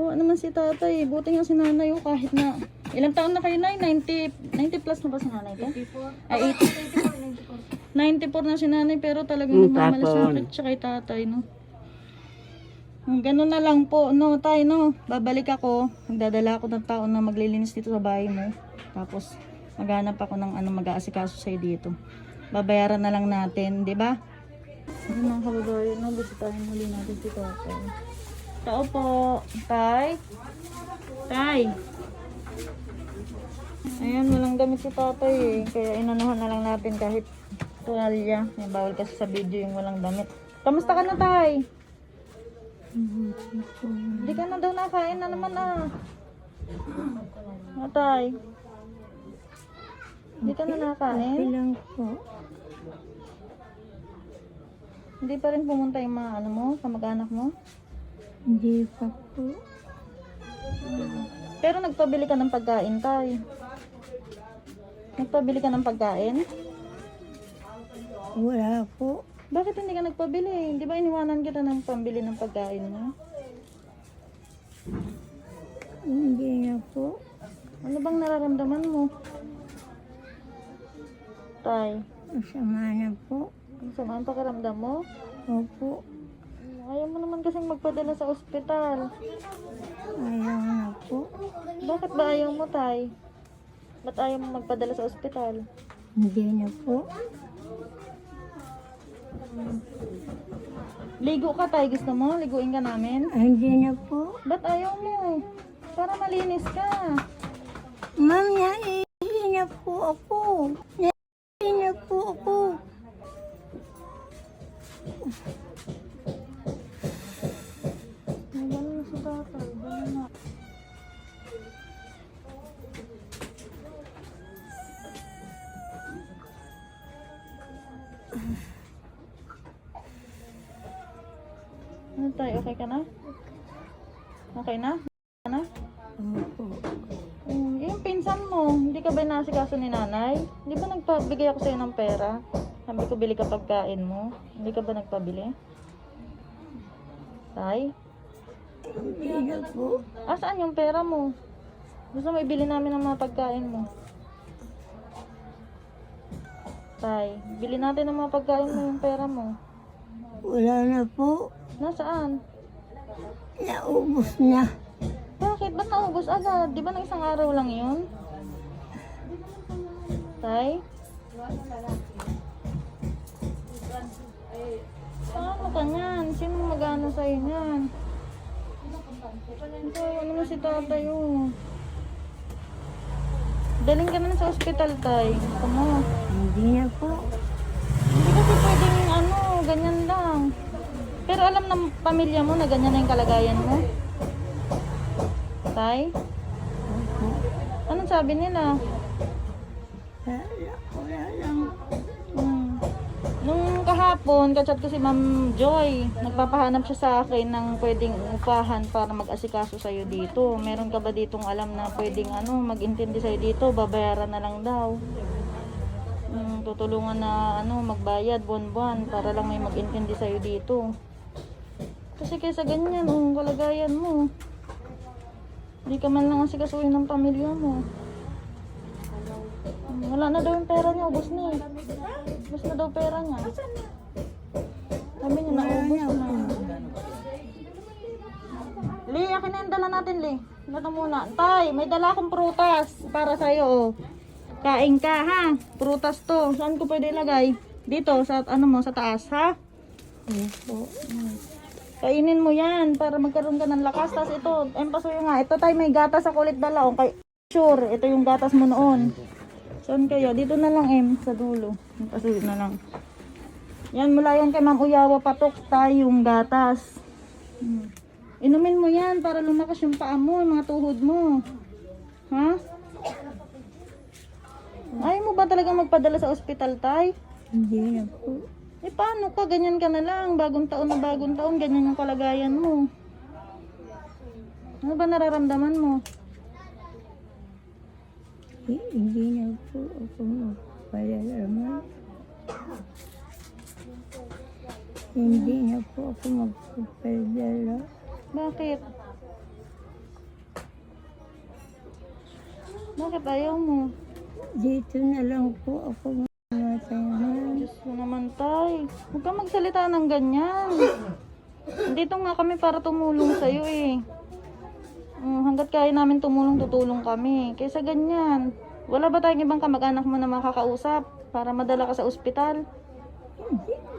Oo naman si tatay. Buti nga si nanay oh, kahit na... Ilang taon na kayo na 90, 90 plus na ba si nanay ko? 84. Ay, 80. 94 na si nanay pero talagang Hmm, nagmamalasakit siya kay tatay, no? Hmm, Ganun na lang po, no, tay, no? Babalik ako, magdadala ako ng tao na maglilinis dito sa bahay mo. Tapos, maghanap ako ng ano, mag-aasikaso sa'yo dito. Babayaran na lang natin, di ba? Ano mga kababayan, no? Bisitahin muli natin si tatay. Tao po, tay. Tay. Ayan, walang damit si tatay eh. Kaya inanuhan na lang natin kahit tuwalya. May bawal kasi sa video yung walang damit. Kamusta ka na, tay? Hindi ka na daw nakain na naman ah. Ah, tay. Hindi ka na nakain? Ilang po. Hindi pa rin pumunta yung mga ano mo, kamag-anak mo? Hindi pa po. Pero nagpabili ka ng pagkain, tay. Nagpabili ka ng pagkain? Wala po. Bakit hindi ka nagpabili? Di ba iniwanan kita ng pambili ng pagkain mo? Hindi na po. Ano bang nararamdaman mo? Tay, Masama na po. ang sama ang pakiramdam mo? Opo. Ayaw mo naman kasing magpadala sa ospital. Ayaw na po. Bakit ba ayaw mo, Tay? Ba't ayaw mo magpadala sa ospital? Hindi na po. Ligo ka, Tay. Gusto mo? Liguin ka namin? Ay, hindi na po. Ba't ayaw mo? Para malinis ka. Ma'am, naiihi na po ako. Naiihi na po ako. Na. Ano tayo? Okay ka na? Okay na? Okay na? Opo. Mm, yung pinsan mo, hindi ka ba nasikaso ni nanay? Hindi ba nagpabigay ako sa'yo ng pera? Sabi ko, bili ka pagkain mo. Hindi ka ba nagpabili? Tay? Na po. Asaan yung pera mo? Gusto mo ibili namin ng mga pagkain mo? Tay, bili natin ng mga pagkain mo yung pera mo. Wala na po. Nasaan? Naubos na. Bakit? Ba't naubos agad? Di ba na isang araw lang yun? Tay? Paano ka niyan? Sino mag-ano sa'yo niyan? Ito, ano na si tatay oh. Daling ka na sa ospital, tay. Gusto mo? Hindi na po. Hindi kasi pwedeng ano, ganyan lang. Pero alam ng pamilya mo na ganyan na yung kalagayan mo? Tay? Anong sabi nila? Wala, wala lang. Kahapon, kachat ko si Ma'am Joy. Nagpapahanap siya sa akin ng pwedeng upahan para mag-asikaso sa'yo dito. Meron ka ba ditong alam na pwedeng ano, mag-intindi sa'yo dito? Babayaran na lang daw. Hmm, tutulungan na ano, magbayad buwan-buwan para lang may mag-intindi sa'yo dito. Kasi kaysa ganyan, oh, kalagayan mo. Hindi ka man lang asikasuhin ng pamilya mo. Hmm, Wala na daw yung pera niya, ubos na eh. Ubos na daw pera niya. Sabi niya, naubos na. Li, akin na yung dala natin, Li. Ito muna. Tay, may dala akong prutas para sa'yo. Oh. Kain ka, ha? Prutas to. Saan ko pwede ilagay? Dito, sa ano mo, sa taas, ha? Opo. Kainin mo yan para magkaroon ka ng lakas. Tapos ito, empasuyo nga. Ito tayo may gatas sa kulit dala. O, kay, sure, ito yung gatas mo noon. Saan kaya? Dito na lang, em, sa dulo. Empasuyo na lang. Yan, mula yan kay Ma'am Uyawa patok tayo yung gatas. Hmm. Inumin mo yan para lumakas yung paa mo, yung mga tuhod mo. Ha? Ayaw mo ba talaga magpadala sa ospital, tay? Hindi na po. Eh paano ka? Ganyan ka na lang. Bagong taon na bagong taon, ganyan yung kalagayan mo. Ano ba nararamdaman mo? Hindi, hindi na po ako magpalarman. Hindi na po ako magpapadala. Bakit? Bakit ayaw mo? Dito na lang po ako mamatay. Diyos mo naman, Tay. Huwag kang magsalita ng ganyan. Dito nga kami para tumulong sa'yo eh. Hanggat kaya namin tumulong, tutulong kami. Kaysa ganyan. Wala ba tayong ibang kamag-anak mo na makakausap para madala ka sa ospital?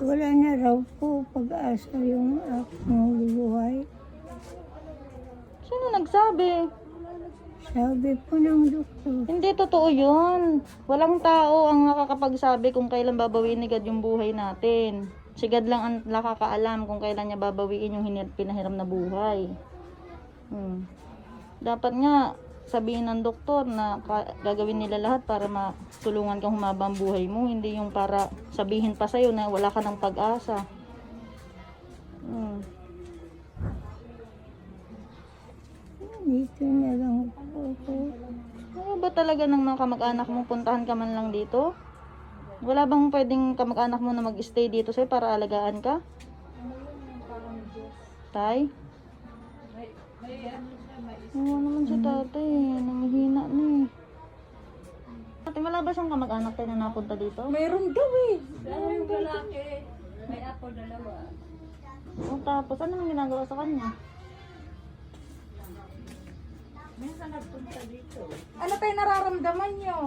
Wala na raw po pag-asa yung aking buhay. Sino nagsabi? Sabi po ng doktor, Hindi totoo yun. Walang tao ang nakakapagsabi kung kailan babawiin ni God yung buhay natin. Si God lang ang nakakaalam kung kailan niya babawiin yung pinahiram na buhay. Hmm. Dapat nga sabihin ng doktor na gagawin nila lahat para matulungan kang humaba ang buhay mo. Hindi yung para sabihin pa sa'yo na wala ka ng pag-asa. Hmm. dito na lang ako. Ano ba talaga ng mga kamag-anak mo puntahan ka man lang dito? Wala bang pwedeng kamag-anak mo na mag-stay dito sa'yo para alagaan ka? Tay? Oo naman si tatay eh. Namihina na eh. Ate, wala ba siyang kamag-anak tayo na napunta dito? Meron daw eh. O tapos, ano nang ginagawa sa kanya? Ano tayo nararamdaman nyo?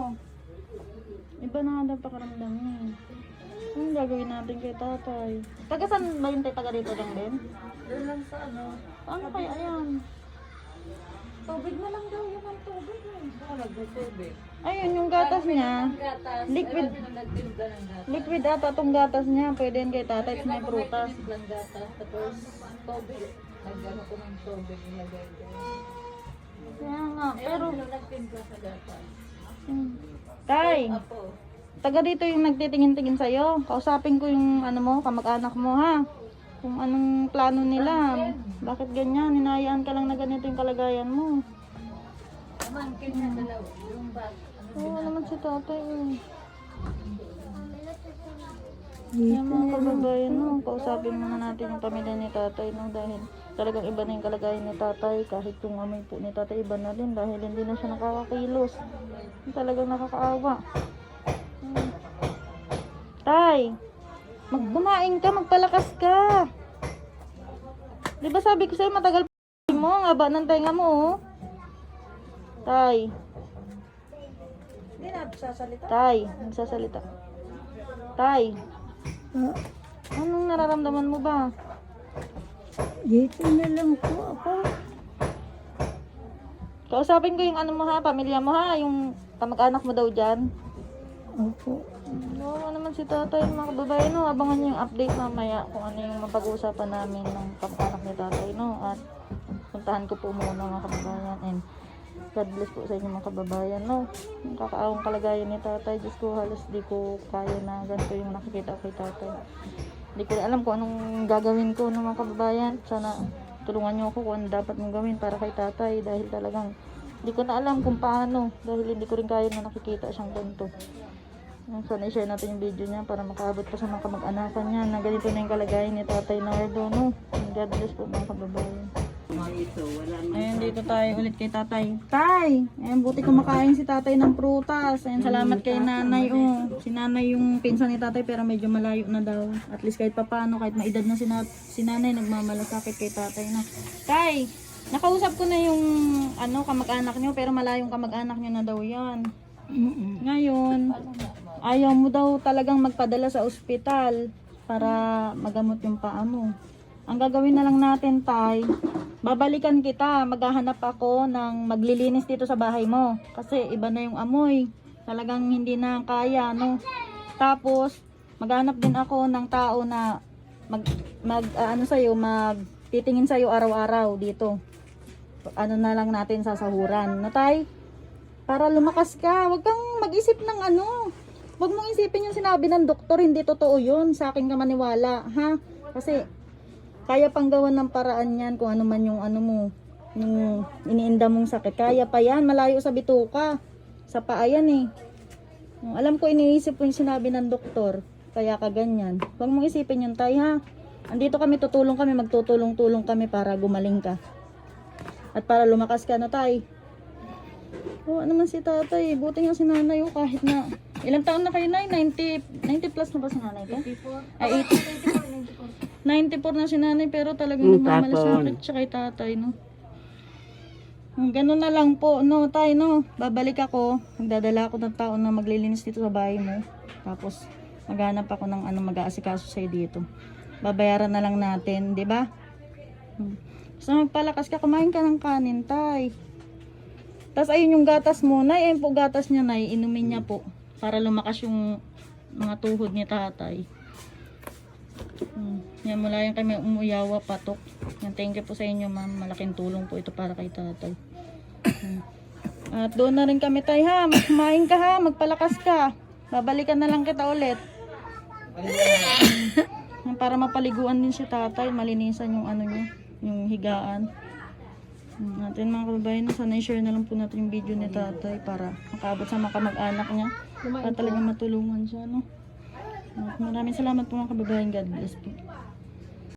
Iba na nga daw pakaramdam niya eh. Anong gagawin natin kay tatay? Taga saan ba yung tay? Taga dito lang din? Doon lang sa ano. Ano kaya yan? Tubig na lang daw yun ang tubig. Baka nagtutubig. Ayun, yung gatas niya. Gatas. Liquid. Nagtinda ng gatas. Liquid ata tong gatas niya. Pwede yan kay tatay. Tapos may prutas. Lang gatas. Tapos tubig. Nagano ko ng tubig nilagay ko. Kaya nga. Pero, Nagtimpla sa gatas. hmm. tay, Apo. taga dito yung nagtitingin-tingin sa'yo. Kausapin ko yung ano mo, kamag-anak mo ha. Kung anong plano nila. Bakit ganyan? Hinayaan ka lang na ganito yung kalagayan mo. Pamangkin na dalawa. Yung bag. Oo naman si tatay eh. Yung mga kababayan no, kausapin muna natin yung pamilya ni tatay no dahil talagang iba na yung kalagayan ni tatay kahit yung amoy po ni tatay iba na din dahil hindi na siya nakakakilos. Talagang nakakaawa. Hmm. Tay, magbumaing ka, magpalakas ka. Di ba sabi ko sa'yo matagal mo, ang haba ng tenga mo oh. Tay, Hindi na sasalita. tay, nagsasalita. Tay, Ah, anong nararamdaman mo ba? dito na lang po ako. Kausapin ko yung ano mo ha, pamilya mo ha, yung kamag-anak mo daw dyan. Opo. Oo naman si tatay, mga kababayan, no, abangan niyo yung update mamaya kung ano yung mapag-uusapan namin ng kamag-anak ni tatay, no, at puntahan ko po muna mga kababayan, and God bless po sa inyo mga kababayan, no. Yung kakaawang kalagayan ni tatay, Diyos ko, halos di ko kaya na ganito yung nakikita kay tatay. Hindi ko alam kung anong gagawin ko, no, mga kababayan. Sana tulungan niyo ako kung ano dapat mong gawin para kay tatay dahil talagang hindi ko na alam kung paano dahil hindi ko rin kaya na nakikita siyang ganito. Yung Sana i-share natin yung video niya para makaabot pa sa mga kamag-anakan niya na ganito na yung kalagayan ni Tatay Nardo, no? God bless po mga kababayan. Ayun, dito tayo ulit kay Tatay. Tay! Ayun, buti kumakain si Tatay ng prutas. Ayun, salamat kay Nanay, oh. Si Nanay yung pinsan ni Tatay pero medyo malayo na daw. At least kahit papano, kahit maedad na si, na, si Nanay, nagmamalasakit kay Tatay na. Tay! Nakausap ko na yung ano kamag-anak niyo pero malayong kamag-anak niyo na daw yan. Ngayon, ayaw mo daw talagang magpadala sa ospital para magamot yung paa mo. Ang gagawin na lang natin, Tay, babalikan kita. Maghahanap ako ng maglilinis dito sa bahay mo. Kasi iba na yung amoy. Talagang hindi na kaya, no? Tapos, maghanap din ako ng tao na mag, mag ah, ano sa'yo, magtitingin sa'yo araw-araw dito. Ano na lang natin sasahuran. No, Tay? Para lumakas ka. Huwag kang mag-isip ng ano. Huwag mong isipin yung sinabi ng doktor. Hindi totoo yun. Sa akin ka maniwala. Ha? Kasi, kaya pang gawan ng paraan yan kung ano man yung ano mo. Yung iniinda mong sakit. Kaya pa yan. Malayo sa bituka. Sa paa yan eh. Alam ko iniisip ko yung sinabi ng doktor. Kaya ka ganyan. Huwag mong isipin yun tay ha. Andito kami, tutulong kami, magtutulong-tulong kami para gumaling ka. At para lumakas ka na tay. Oo naman si tatay. Buti nga si nanay oh, kahit na. Ilang taon na kayo nay? 90, 90 plus na ba si nanay ko? 84. Ay, 80. 94 na si nanay pero talagang Hmm, nagmamalasakit siya kay tatay, no? Hmm, Ganun na lang po, no, tay, no? Babalik ako, magdadala ako ng tao na maglilinis dito sa bahay mo. Tapos, maghanap ako ng ano, mag-aasikaso sa'yo dito. Babayaran na lang natin, di ba? Hmm. Basta magpalakas ka, kumain ka ng kanin, tay. Tapos ayun yung gatas mo, nay, ayun po gatas niya, nay, inumin niya po. Para lumakas yung mga tuhod ni tatay. Hmm. Yan, mula yan kami umuyawa patok. Yan, thank you po sa inyo, ma'am. Malaking tulong po ito para kay tatay. Hmm. At doon na rin kami, tay, ha. Kumain ka, ha. Magpalakas ka. Babalikan na lang kita ulit. Yan, para mapaliguan din si tatay, malinisan yung ano niya, yung higaan. Hmm, Natin mga kababayan, sana i-share na lang po natin yung video ni tatay para makaabot sa mga kamag-anak niya. Para talaga matulungan siya, no? At Maraming salamat po mga kababayan. God bless po.